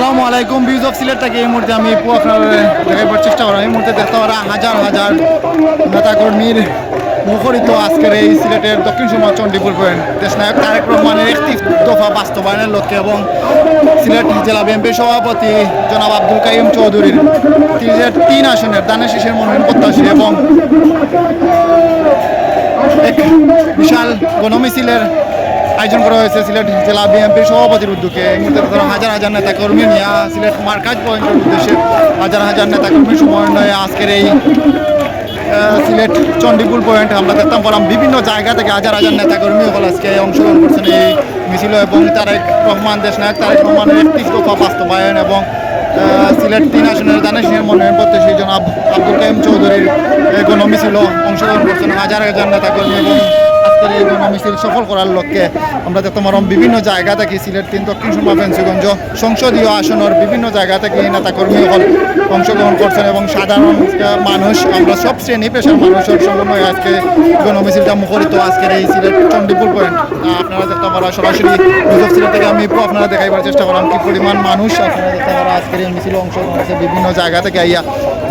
আসসালামু আলাইকুম views of Sylhet থেকে এই মুহূর্তে আমি আপনার দেখাইবার চেষ্টা করাম এই মুহূর্তে দেখতে পারা হাজার হাজার নেতাকর্মীর মুখরিত আজকের এই সিলেটের দক্ষিণ সীমা চণ্ডীপুর দেশনায়ক তারেক রহমানের একটি দফা বাস্তবায়নের লক্ষ্যে এবং সিলেট জেলা বিএনপির সভাপতি জনাব আব্দুল কাইম চৌধুরীর তিন আসনের দানের শীষের মনোনয়ন প্রত্যাশী এবং বিশাল গণমিছিলের আয়োজন করা হয়েছে সিলেট জেলা বিএনপির সভাপতির উদ্যোগে। হাজার হাজার নেতাকর্মী নিয়ে সিলেট মার্কাজ পয়েন্টের উদ্দেশ্যে হাজার হাজার নেতাকর্মীর সমন্বয়ে আজকের এই সিলেট চণ্ডীপুর পয়েন্ট আমরা দেখতাম পারলাম বিভিন্ন জায়গা থেকে হাজার হাজার নেতাকর্মী সকল আজকে অংশগ্রহণ করছেন এই মিছিল এবং তারেক রহমান, দেশনায়ক তারেক রহমানের একটি দফা বাস্তবায়ন এবং সিলেট তিন আসনের দানের সিংহের মনোনয়ন প্রত্যাশী জনাব আব্দুল কাইম চৌধুরীর এই গণমিছিল অংশগ্রহণ করছেন হাজার হাজার আজকের এই গণমিছিল সফল করার লক্ষ্যে। আমরা দেখতে পারলাম বিভিন্ন জায়গা থেকে সিলেট তিন, দক্ষিণ সুরমা, ফেন্সিগঞ্জ সংসদীয় আসনের বিভিন্ন জায়গা থেকে এই নেতাকর্মী সকল অংশগ্রহণ করছেন এবং সাধারণ মানুষ, আমরা সব শ্রেণি পেশার মানুষের সমন্বয়ে আজকে গণমিছিলটা মুখরিত। আজকের এই সিলেট চণ্ডীপুর পয়েন্ট আপনারা দেখতে পারা সরাসরি সিলেট থেকে আমি আপনারা দেখাইবার চেষ্টা করলাম, কি পরিমাণ মানুষ আপনারা দেখতে পারা আজকের এই মিছিলে অংশগ্রহণ করছে বিভিন্ন জায়গা থেকে আইয়া।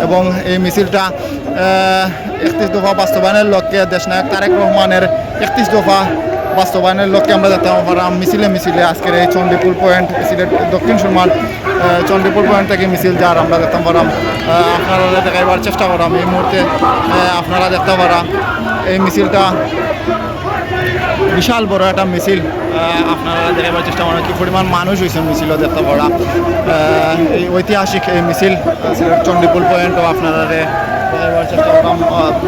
এবং এই মিছিলটা একত্রিশ দফা বাস্তবায়নের লক্ষ্যে দেশনায়ক তারেক রহমানের একত্রিশ দফা বাস্তবায়নের লক্ষ্যে আমরা দেখতে পারলাম মিছিলে মিছিলে আজকের এই চণ্ডীপুর পয়েন্ট সিলেট দক্ষিণ সুরমার চণ্ডীপুর পয়েন্ট থেকে মিছিল যার আমরা পারলাম আহ, আপনারা দেখাইবার চেষ্টা করলাম এই মুহূর্তে আপনারা দেখতে পারা এই মিছিলটা বিশাল বড় একটা মিছিল আপনারা দেখাবার চেষ্টা করেন কি পরিমাণ মানুষ হয়েছে মিছিল দেখতে পারা এই ঐতিহাসিক এই মিছিল সিলেট চণ্ডীপুর পয়েন্টও আপনারা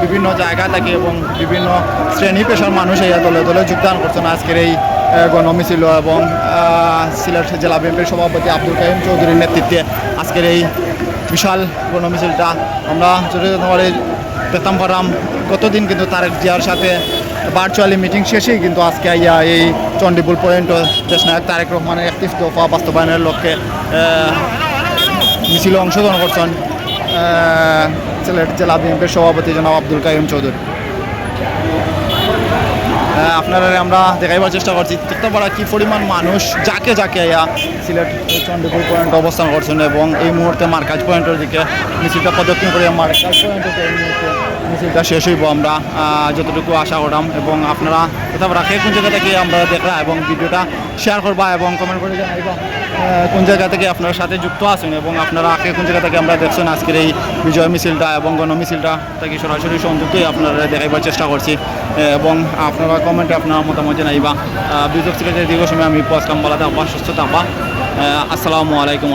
বিভিন্ন জায়গা থেকে এবং বিভিন্ন শ্রেণি পেশার মানুষ এই দলে দলে যোগদান করছেন আজকের এই গণমিছিল এবং সিলেট জেলা বিএনপির সভাপতি আব্দুল কাইম চৌধুরীর নেতৃত্বে আজকের এই বিশাল গণমিছিলটা। আমরা জড়িত দেখতাম পারলাম, গতদিন কিন্তু তারেক জিয়ার সাথে ভার্চুয়ালি মিটিং শেষেই কিন্তু আজকে ইয়া এই চণ্ডীপুর পয়েন্ট দেশনায়ক তারেক রহমানের একত্রিশ দফা বাস্তবায়নের লক্ষ্যে মিছিল অংশগ্রহণ করছেন সিলেট জেলা বিএনপির সভাপতি জনাব আব্দুল কাইম চৌধুরী। আপনারা আমরা দেখাইবার চেষ্টা করছি। পারা কি পরিমাণ মানুষ? যাকে যাকে আইয়া সিলেট চণ্ডীপুর পয়েন্ট অবস্থান করছেন এবং এই মুহূর্তে মার্কাজ পয়েন্টের দিকে মিছিলটা প্রদক্ষিণ করে মার্কাজ মুহূর্তে মিছিলটা শেষ হইব আমরা যতটুকু আশা করলাম এবং আপনারা দেখতে পারা কে কোন জায়গা থেকে আমরা দেখরা এবং ভিডিওটা শেয়ার করবা এবং কমেন্ট করে জানাইবা কোন জায়গা থেকে আপনার সাথে যুক্ত আছেন এবং আপনারা আগে কোন জায়গা থেকে আমরা দেখছেন আজকের এই বিজয় মিছিলটা এবং গণ মিছিলটা থেকে সরাসরি সংযুক্তই আপনারা দেখাইবার চেষ্টা করছি এবং আপনারা কমেন্টে আপনার মতামত জানাইবা বা সিলেটের দীর্ঘ সময় আমি পজ দাম সুস্থ থাকবা বা আসসালামু আলাইকুম।